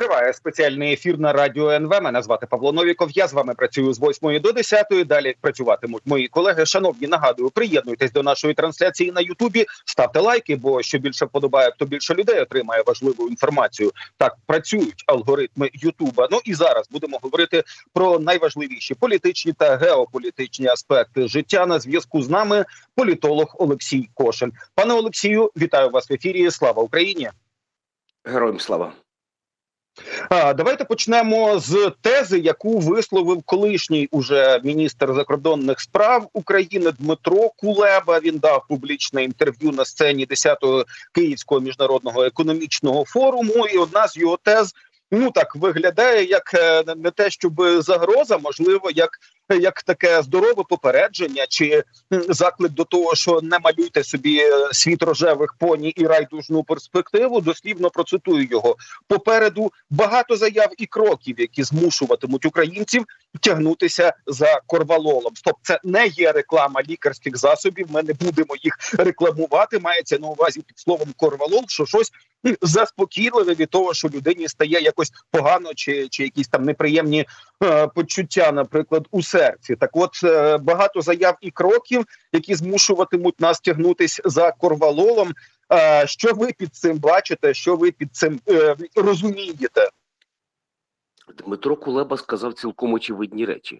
Триває спеціальний ефір на радіо НВ. Мене звати Павло Новіков. Я з вами працюю з 8 до 10. Далі працюватимуть мої колеги. Шановні, нагадую, приєднуйтесь до нашої трансляції на Ютубі. Ставте лайки, бо що більше вподобає, то більше людей отримає важливу інформацію. Так працюють алгоритми Ютуба. Ну і зараз будемо говорити про найважливіші політичні та геополітичні аспекти життя. На зв'язку з нами політолог Олексій Кошин. Пане Олексію, вітаю вас в ефірі. Слава Україні! Героям слава. Давайте почнемо з тези, яку висловив колишній уже міністр закордонних справ України Дмитро Кулеба. Він дав публічне інтерв'ю на сцені 10-го Київського міжнародного економічного форуму. І одна з його тез ну так виглядає як е, не те, щоб загроза, можливо, як. Як таке здорове попередження чи заклик до того, що не малюйте собі е, світ рожевих поні і райдужну перспективу, дослівно процитую його попереду багато заяв і кроків, які змушуватимуть українців тягнутися за корвалолом. Стоп, це не є реклама лікарських засобів. Ми не будемо їх рекламувати. Мається на увазі під словом корвалол, що щось заспокійливе від того, що людині стає якось погано, чи, чи якісь там неприємні е, почуття, наприклад, у серці. Так, от е, багато заяв і кроків, які змушуватимуть нас тягнутися за корвалолом. Е, Що ви під цим бачите? Що ви під цим е, розумієте? Дмитро Кулеба сказав цілком очевидні речі.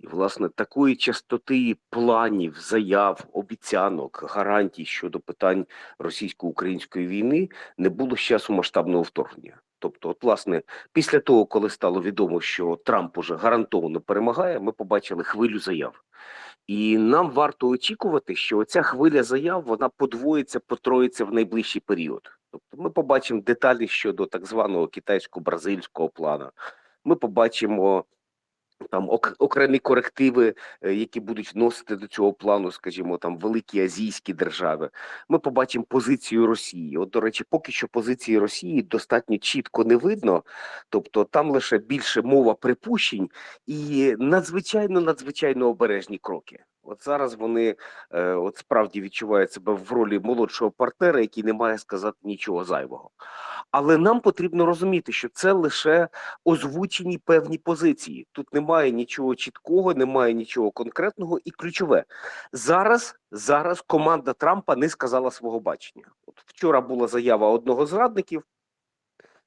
І, власне, такої частоти планів, заяв, обіцянок, гарантій щодо питань російсько-української війни не було з часу масштабного вторгнення. Тобто, от, власне, після того, коли стало відомо, що Трамп уже гарантовано перемагає, ми побачили хвилю заяв. І нам варто очікувати, що ця хвиля заяв вона подвоїться, потроїться в найближчий період. Тобто, ми побачимо деталі щодо так званого китайсько-бразильського плану. Ми побачимо там ок- окремі корективи, е, які будуть вносити до цього плану, скажімо, там великі азійські держави. Ми побачимо позицію Росії. От, до речі, поки що позиції Росії достатньо чітко не видно, тобто там лише більше мова припущень і надзвичайно надзвичайно обережні кроки. От зараз вони е, от справді відчувають себе в ролі молодшого партнера, який не має сказати нічого зайвого. Але нам потрібно розуміти, що це лише озвучені певні позиції. Тут немає нічого чіткого, немає нічого конкретного і ключове зараз. Зараз команда Трампа не сказала свого бачення. От вчора була заява одного з радників.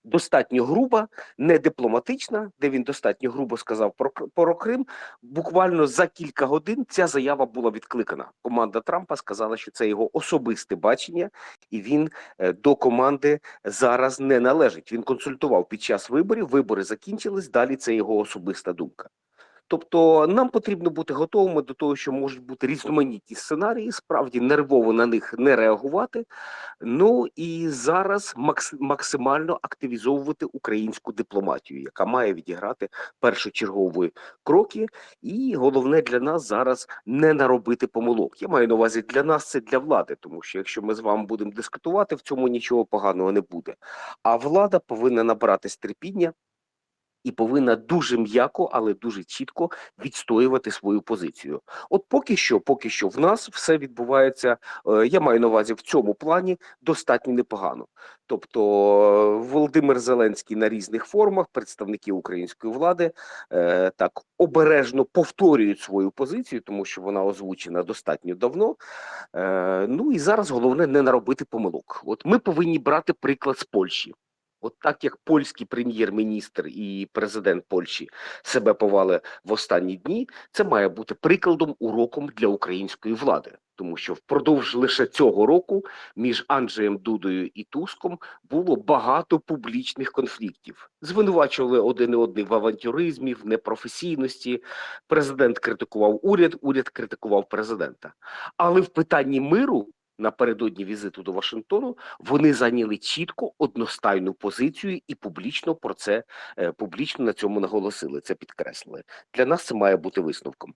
Достатньо груба, не дипломатична, де він достатньо грубо сказав про, про Крим. Буквально за кілька годин ця заява була відкликана. Команда Трампа сказала, що це його особисте бачення, і він е, до команди зараз не належить. Він консультував під час виборів. Вибори закінчились. Далі це його особиста думка. Тобто нам потрібно бути готовими до того, що можуть бути різноманітні сценарії, справді нервово на них не реагувати. Ну і зараз максимально активізовувати українську дипломатію, яка має відіграти першочергові кроки. І головне для нас зараз не наробити помилок. Я маю на увазі для нас це для влади, тому що якщо ми з вами будемо дискутувати, в цьому нічого поганого не буде. А влада повинна набратись терпіння і повинна дуже м'яко, але дуже чітко відстоювати свою позицію. От поки що, поки що, в нас все відбувається. е, Я маю на увазі в цьому плані достатньо непогано. Тобто е, Володимир Зеленський на різних формах, представники української влади, е, так обережно повторюють свою позицію, тому що вона озвучена достатньо давно. Ну і зараз головне не наробити помилок. От ми повинні брати приклад з Польщі. От так як польський прем'єр-міністр і президент Польщі себе повали в останні дні, це має бути прикладом уроком для української влади, тому що впродовж лише цього року між Анджеєм Дудою і Туском було багато публічних конфліктів. Звинувачували один одного в авантюризмі, в непрофесійності. Президент критикував уряд, уряд критикував президента. Але в питанні миру напередодні візиту до Вашингтону вони зайняли чітко одностайну позицію і публічно про це е, публічно на цьому наголосили. Це підкреслили. Для нас це має бути висновком.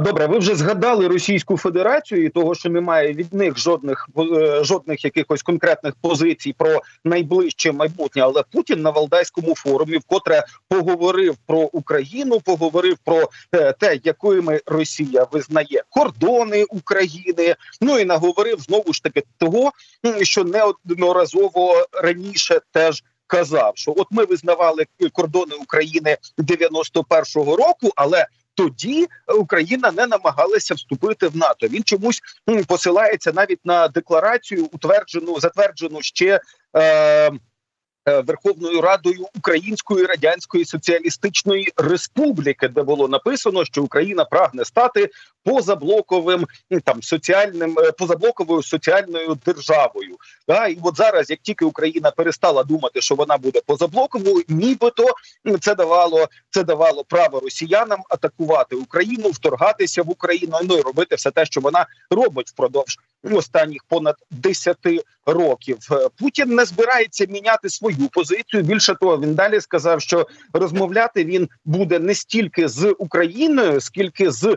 Добре, ви вже згадали Російську Федерацію і того, що немає від них жодних е, жодних якихось конкретних позицій про найближче майбутнє. Але Путін на Валдайському форумі вкотре поговорив про Україну, поговорив про е, те, якими Росія визнає кордони України. Ну і наговорив знову ж таки того, що неодноразово раніше теж. Казав, що от ми визнавали кордони України 91-го року, але тоді Україна не намагалася вступити в НАТО. Він чомусь посилається навіть на декларацію, утверджену затверджену ще. Е, е, Верховною Радою Української Радянської Соціалістичної Республіки, де було написано, що Україна прагне стати позаблоковим там соціальним е, позаблоковою соціальною державою. Да, і от зараз, як тільки Україна перестала думати, що вона буде позаблоковою, нібито це давало це давало право росіянам атакувати Україну, вторгатися в Україну ну і робити все те, що вона робить впродовж останніх понад 10 років. Е, Путін не збирається міняти свою позицію. Більше того, він далі сказав, що розмовляти він буде не стільки з Україною, скільки з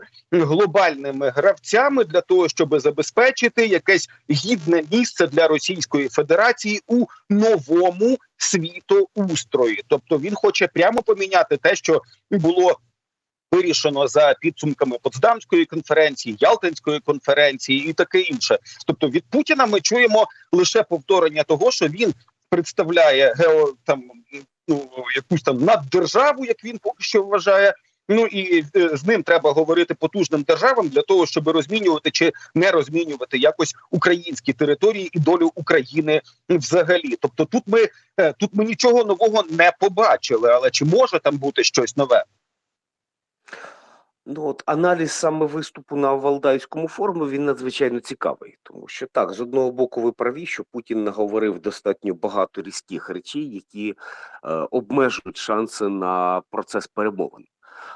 глобальними гравцями для того, щоб забезпечити якесь гідне місце для Російської Федерації у новому світоустрої. Тобто він хоче прямо поміняти те, що було. Вирішено за підсумками Потсдамської конференції, Ялтинської конференції і таке інше. Тобто від Путіна ми чуємо лише повторення того, що він представляє гео там ну якусь там наддержаву, як він поки що вважає. Ну і е, з ним треба говорити потужним державам для того, щоб розмінювати чи не розмінювати якось українські території і долю України взагалі. Тобто, тут ми е, тут ми нічого нового не побачили, але чи може там бути щось нове? Ну от аналіз саме виступу на Валдайському форумі він надзвичайно цікавий, тому що так, з одного боку, ви праві, що Путін наговорив достатньо багато різких речей, які е, обмежують шанси на процес перемовин.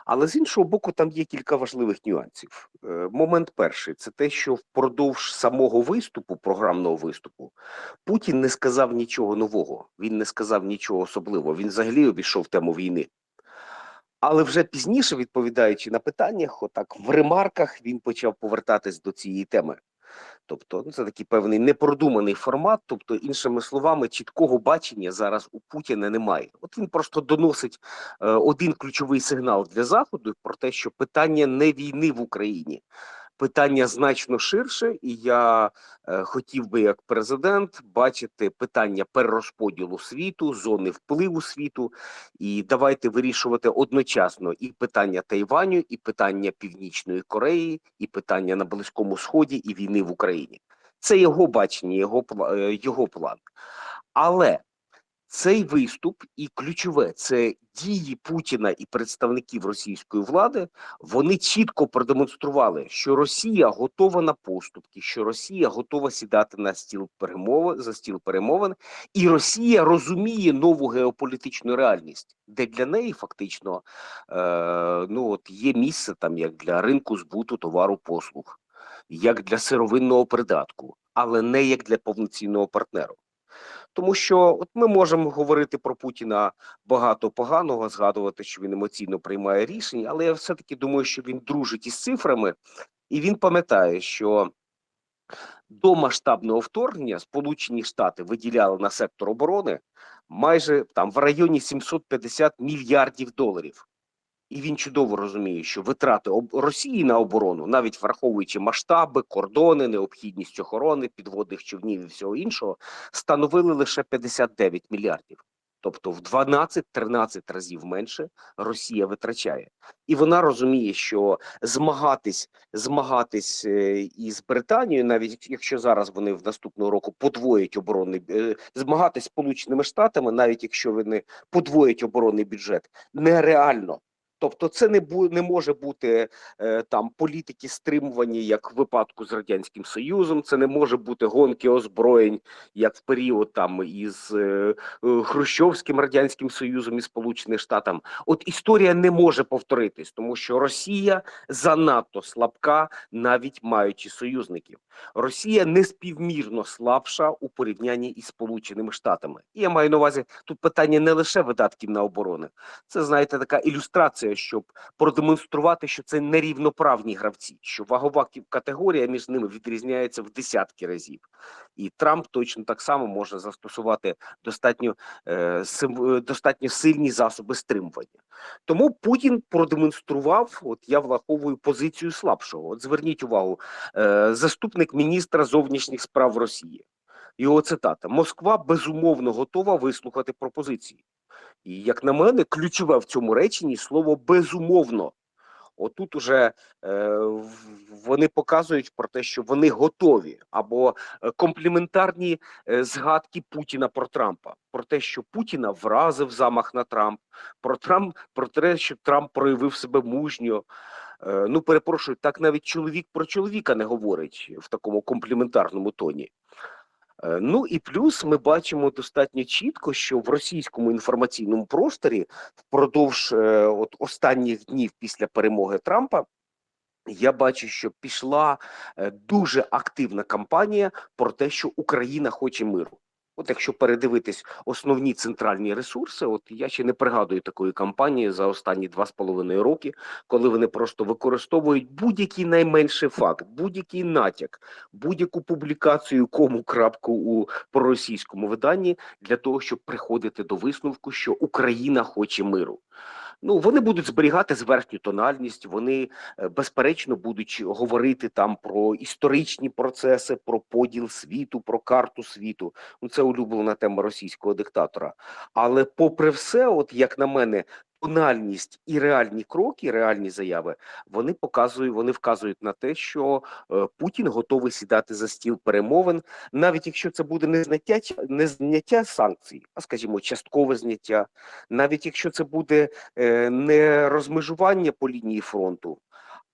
Але з іншого боку, там є кілька важливих нюансів. Е, момент перший це те, що впродовж самого виступу, програмного виступу, Путін не сказав нічого нового, він не сказав нічого особливого. Він взагалі обійшов тему війни. Але вже пізніше, відповідаючи на питаннях, отак в ремарках він почав повертатись до цієї теми. Тобто, ну це такий певний непродуманий формат. Тобто, іншими словами, чіткого бачення зараз у Путіна немає. От він просто доносить е, один ключовий сигнал для заходу про те, що питання не війни в Україні. Питання значно ширше, і я е, хотів би як президент бачити питання перерозподілу світу, зони впливу світу, і давайте вирішувати одночасно і питання Тайваню, і питання Північної Кореї, і питання на Близькому Сході, і війни в Україні. Це його бачення, його е, його план. Але цей виступ і ключове це дії Путіна і представників російської влади. Вони чітко продемонстрували, що Росія готова на поступки, що Росія готова сідати на стіл перемови за стіл перемовин, і Росія розуміє нову геополітичну реальність, де для неї фактично е, ну от є місце там як для ринку збуту товару послуг, як для сировинного придатку, але не як для повноцінного партнеру. Тому що от ми можемо говорити про Путіна багато поганого, згадувати, що він емоційно приймає рішення, але я все-таки думаю, що він дружить із цифрами, і він пам'ятає, що до масштабного вторгнення Сполучені Штати виділяли на сектор оборони майже там в районі 750 мільярдів доларів. І він чудово розуміє, що витрати Росії на оборону, навіть враховуючи масштаби, кордони, необхідність охорони, підводних човнів і всього іншого, становили лише 59 мільярдів. Тобто в 12-13 разів менше Росія витрачає, і вона розуміє, що змагатись, змагатись е, із Британією, навіть якщо зараз вони в наступного року подвоять оборонний е, змагатись з Сполученими Штатами, навіть якщо вони подвоять оборонний бюджет, нереально. Тобто, це не бу не може бути е, там політики стримування, як в випадку з радянським союзом. Це не може бути гонки озброєнь, як в період там із е, е, Хрущовським радянським союзом і Сполученим Штатам. От історія не може повторитись, тому що Росія занадто слабка, навіть маючи союзників. Росія неспівмірно слабша у порівнянні із Сполученими Штатами. І я маю на увазі тут питання не лише видатків на оборону. Це знаєте така ілюстрація, щоб продемонструвати, що це нерівноправні гравці, що вагова категорія між ними відрізняється в десятки разів, і Трамп точно так само може застосувати достатньо е, е, достатньо сильні засоби стримування. Тому Путін продемонстрував. От я враховую позицію слабшого. От зверніть увагу, е, заступник міністра зовнішніх справ Росії. Його цитата: Москва безумовно готова вислухати пропозиції. І як на мене, ключове в цьому реченні слово безумовно. Отут уже е, вони показують про те, що вони готові, або е, компліментарні е, згадки Путіна про Трампа, про те, що Путіна вразив замах на Трамп, про Трамп, про те, що Трамп проявив себе мужньо. Е, ну, перепрошую, так навіть чоловік про чоловіка не говорить в такому компліментарному тоні. Е, Ну і плюс ми бачимо достатньо чітко, що в російському інформаційному просторі впродовж е, от останніх днів після перемоги Трампа. Я бачу, що пішла е, дуже активна кампанія про те, що Україна хоче миру. От якщо передивитись основні центральні ресурси, от я ще не пригадую такої кампанії за останні два з половиною роки, коли вони просто використовують будь-який найменший факт, будь-який натяк, будь-яку публікацію, кому крапку у проросійському виданні для того, щоб приходити до висновку, що Україна хоче миру. Ну вони будуть зберігати зверхню тональність, вони е, безперечно будуть говорити там про історичні процеси, про поділ світу, про карту світу. Ну це улюблена тема російського диктатора. Але, попри все, от як на мене, тональність і реальні кроки, реальні заяви, вони показують, вони вказують на те, що е, Путін готовий сідати за стіл перемовин, навіть якщо це буде не зняття не зняття санкцій, а скажімо, часткове зняття, навіть якщо це буде е, не розмежування по лінії фронту,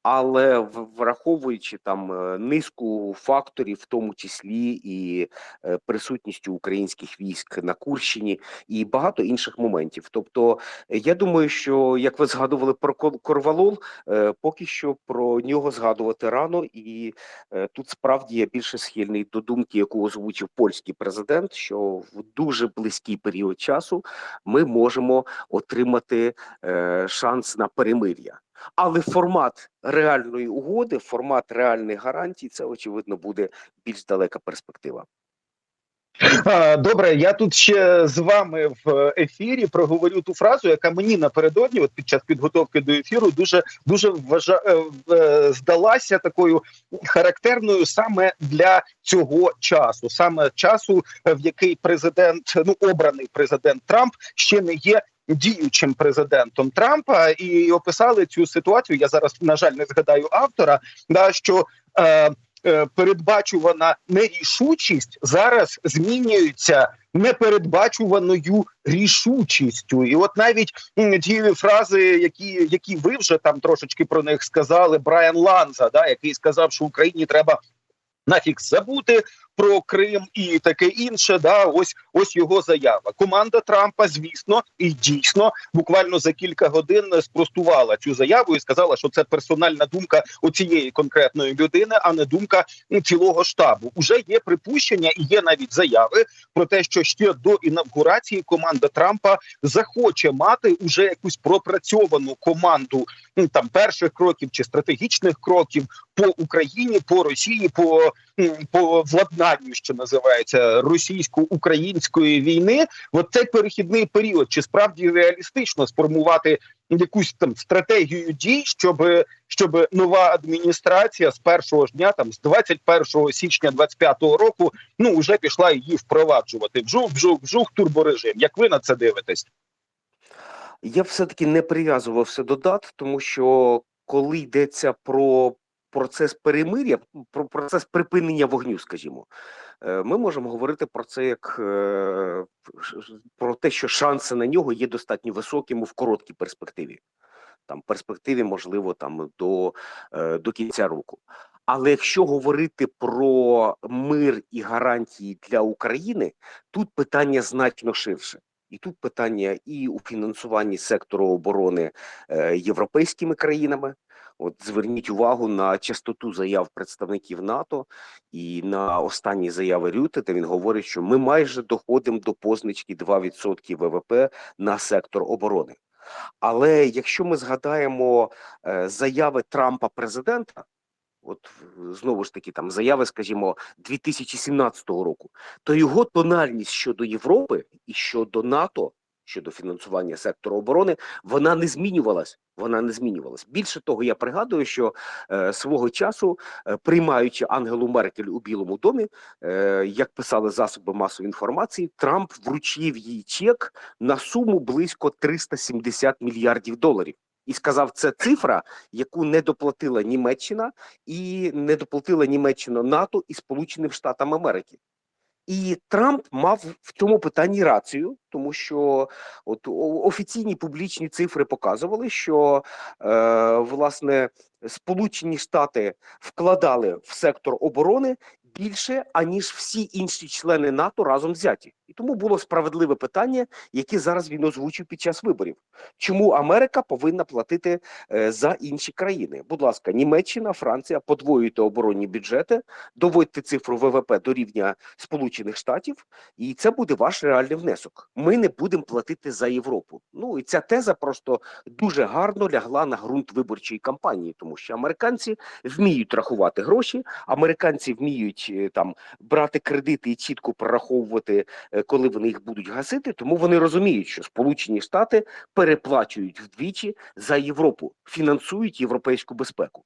але враховуючи там е, низку факторів, в тому числі і е, присутністю українських військ на Курщині, і багато інших моментів. Тобто, е, я думаю, що як ви згадували про Корвалол, поки що про нього згадувати рано, і тут справді я більше схильний до думки, яку озвучив польський президент, що в дуже близький період часу ми можемо отримати шанс на перемир'я. Але формат реальної угоди, формат реальних гарантій, це очевидно буде більш далека перспектива. Добре, я тут ще з вами в ефірі проговорю ту фразу, яка мені напередодні, от під час підготовки до ефіру, дуже дуже вважа... е, е, здалася такою характерною саме для цього часу, саме часу, в який президент, ну обраний президент Трамп ще не є. Діючим президентом Трампа і описали цю ситуацію. Я зараз на жаль не згадаю автора. Да що е, е, передбачувана нерішучість зараз змінюється непередбачуваною рішучістю. І от навіть ті фрази, які, які ви вже там трошечки про них сказали, Брайан Ланза, да, який сказав, що Україні треба. Нафіг забути про Крим і таке інше. Да, ось ось його заява. Команда Трампа, звісно, і дійсно буквально за кілька годин спростувала цю заяву і сказала, що це персональна думка оцієї конкретної людини, а не думка цілого штабу. Уже є припущення і є навіть заяви про те, що ще до інавгурації команда Трампа захоче мати уже якусь пропрацьовану команду там перших кроків чи стратегічних кроків по Україні, по Росії, по, по владнанню, що називається російсько-української війни. От цей перехідний період, чи справді реалістично сформувати якусь там стратегію дій, щоб, щоб нова адміністрація з першого ж дня, там з 21 січня 25-го року, ну вже пішла її впроваджувати. Вжух, вжух, вжух, турборежим. Як ви на це дивитесь? Я б все-таки не прив'язувався до дат, тому що коли йдеться про процес перемир'я, про процес припинення вогню, скажімо, е, ми можемо говорити про це як е, про те, що шанси на нього є достатньо високими в короткій перспективі. Там перспективі, можливо, там до, е, до кінця року. Але якщо говорити про мир і гарантії для України, тут питання значно ширше. І тут питання і у фінансуванні сектору оборони європейськими країнами. От зверніть увагу на частоту заяв представників НАТО і на останні заяви Рюте, де він говорить, що ми майже доходимо до позначки 2% ВВП на сектор оборони. Але якщо ми згадаємо е, заяви Трампа президента, от знову ж таки там заяви, скажімо, 2017 року, то його тональність щодо Європи і щодо НАТО, щодо фінансування сектору оборони, вона не змінювалась. Вона не змінювалась. Більше того, я пригадую, що е, свого часу, е, приймаючи Ангелу Меркель у Білому домі, е, як писали засоби масової інформації, Трамп вручив їй чек на суму близько 370 мільярдів доларів. І сказав, це цифра, яку не доплатила Німеччина, і не доплатила Німеччина НАТО і Сполученим Штатам Америки. І Трамп мав в цьому питанні рацію, тому що от офіційні публічні цифри показували, що е, власне Сполучені Штати вкладали в сектор оборони більше аніж всі інші члени НАТО разом взяті. І тому було справедливе питання, яке зараз він озвучив під час виборів. Чому Америка повинна платити е, за інші країни? Будь ласка, Німеччина, Франція, подвоюйте оборонні бюджети, доводьте цифру ВВП до рівня Сполучених Штатів, і це буде ваш реальний внесок. Ми не будемо платити за Європу. Ну і ця теза просто дуже гарно лягла на ґрунт виборчої кампанії, тому що американці вміють рахувати гроші, американці вміють е, там брати кредити і чітко прораховувати, е, коли вони їх будуть гасити. Тому вони розуміють, що Сполучені Штати переплачують вдвічі за Європу, фінансують європейську безпеку.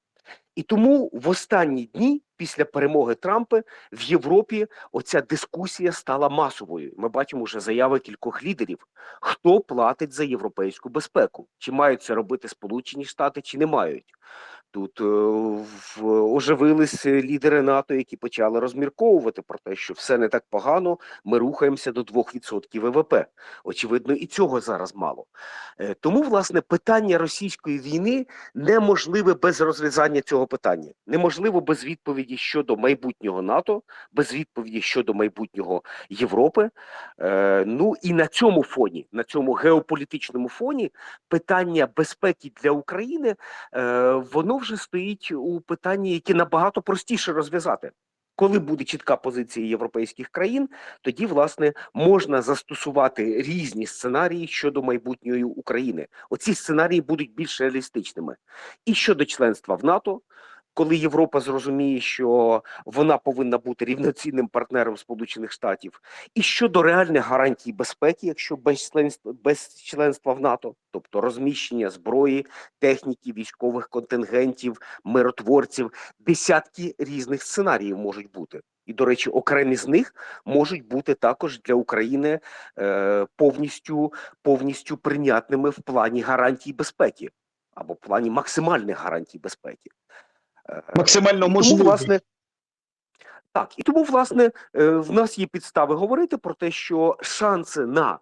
І тому в останні дні після перемоги Трампа в Європі оця дискусія стала масовою. Ми бачимо вже заяви кількох лідерів, хто платить за європейську безпеку, чи мають це робити Сполучені Штати, чи не мають. Тут е, оживились лідери НАТО, які почали розмірковувати про те, що все не так погано. Ми рухаємося до 2% ВВП. Очевидно, і цього зараз мало. Е, тому, власне, питання російської війни неможливе без розв'язання цього питання. Неможливо без відповіді щодо майбутнього НАТО, без відповіді щодо майбутнього Європи. Е, ну і на цьому фоні, на цьому геополітичному фоні, питання безпеки для України воно вже стоїть у питанні, які набагато простіше розв'язати. Коли буде чітка позиція європейських країн, тоді власне можна застосувати різні сценарії щодо майбутньої України. Оці сценарії будуть більш реалістичними. І щодо членства в НАТО, коли Європа зрозуміє, що вона повинна бути рівноцінним партнером Сполучених Штатів, і щодо реальних гарантій безпеки, якщо без членства без членства в НАТО, тобто розміщення зброї, техніки, військових контингентів, миротворців, десятки різних сценаріїв можуть бути. І, до речі, окремі з них можуть бути також для України е, повністю, повністю прийнятними в плані гарантій безпеки або в плані максимальних гарантій безпеки. Максимально можливі. тому, власне, так, і тому, власне, е, в нас є підстави говорити про те, що шанси на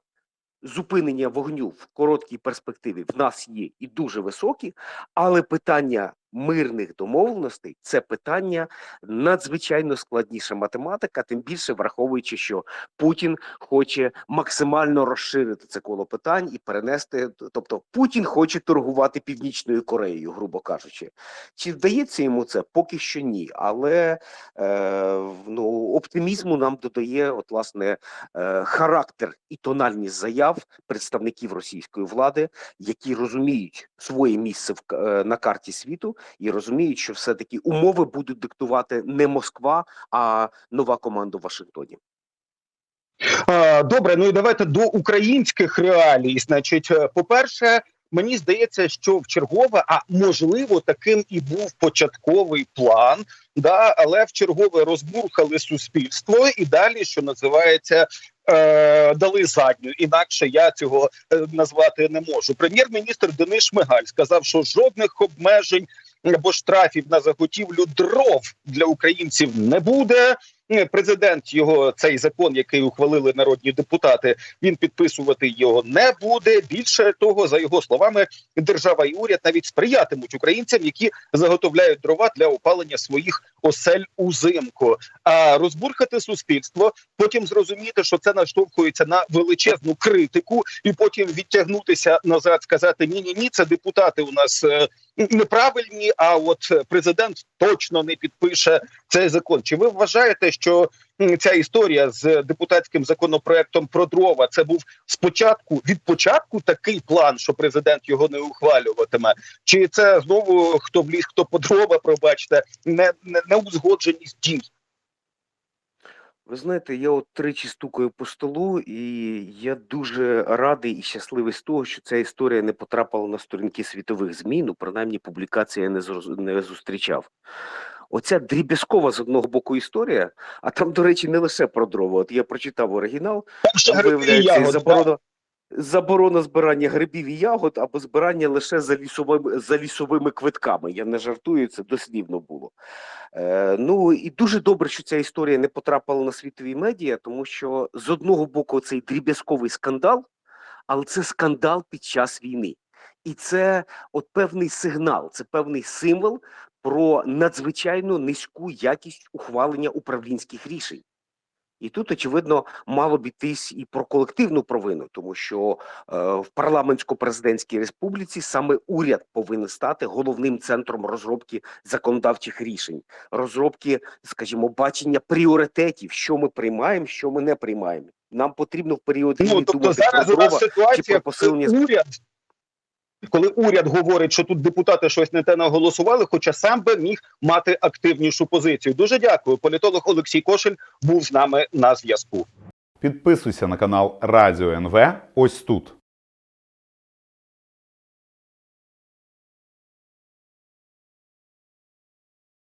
зупинення вогню в короткій перспективі в нас є і дуже високі, але питання мирних домовленостей це питання надзвичайно складніша математика, тим більше враховуючи, що Путін хоче максимально розширити це коло питань і перенести. Тобто Путін хоче торгувати північною Кореєю, грубо кажучи. Чи вдається йому це? Поки що ні. Але е, ну, оптимізму нам додає, от власне, е, характер і тональність заяв представників російської влади, які розуміють своє місце в е, на карті світу і розуміють, що все-таки умови будуть диктувати не Москва, а нова команда в Вашингтоні. Добре, ну і давайте до українських реалій. Значить, е, по-перше, мені здається, що в чергове, а можливо, таким і був початковий план, да, але в чергове розбурхали суспільство і далі, що називається. Е, дали задню, інакше я цього е, назвати не можу. Прем'єр-міністр Денис Шмигаль сказав, що жодних обмежень або штрафів на заготівлю дров для українців не буде. Е, Президент його цей закон, який ухвалили народні депутати, він підписувати його не буде. Більше того, за його словами, держава і уряд навіть сприятимуть українцям, які заготовляють дрова для опалення своїх осель узимку. А розбурхати суспільство, потім зрозуміти, що це наштовхується на величезну критику, і потім відтягнутися назад, сказати ні, ні, ні, це депутати у нас. Неправильні. А от президент точно не підпише цей закон. Чи ви вважаєте, що ця історія з депутатським законопроектом про дрова це був спочатку від початку такий план, що президент його не ухвалюватиме? Чи це знову хто в ліс, хто по дрова, пробачте, не, не, не узгодженість дій? Ви знаєте, я от тричі стукаю по столу, і я дуже радий і щасливий з того, що ця історія не потрапила на сторінки світових ЗМІ, ну принаймні публікація не, зроз- не зустрічав. Оця дріб'язкова з одного боку історія, а там, до речі, не лише про дрова. От я прочитав оригінал, там виявляється і заборона, заборона збирання грибів і ягод або збирання лише за лісовими, за лісовими квитками. Я не жартую, це дослівно було. Е, ну і дуже добре, що ця історія не потрапила на світові медіа, тому що з одного боку цей дріб'язковий скандал, але це скандал під час війни. І це от певний сигнал, це певний символ про надзвичайно низьку якість ухвалення управлінських рішень. І тут, очевидно, мало б йтись і про колективну провину, тому що е, в парламентсько-президентській республіці саме уряд повинен стати головним центром розробки законодавчих рішень, розробки, скажімо, бачення пріоритетів, що ми приймаємо, що ми не приймаємо. Нам потрібно в період Ну тобто думати зараз про дрова. ситуація, про посилення уряд, коли уряд говорить, що тут депутати щось не те наголосували, хоча сам би міг мати активнішу позицію. Дуже дякую. Політолог Олексій Кошель був з нами на зв'язку. Підписуйся на канал Радіо НВ ось тут.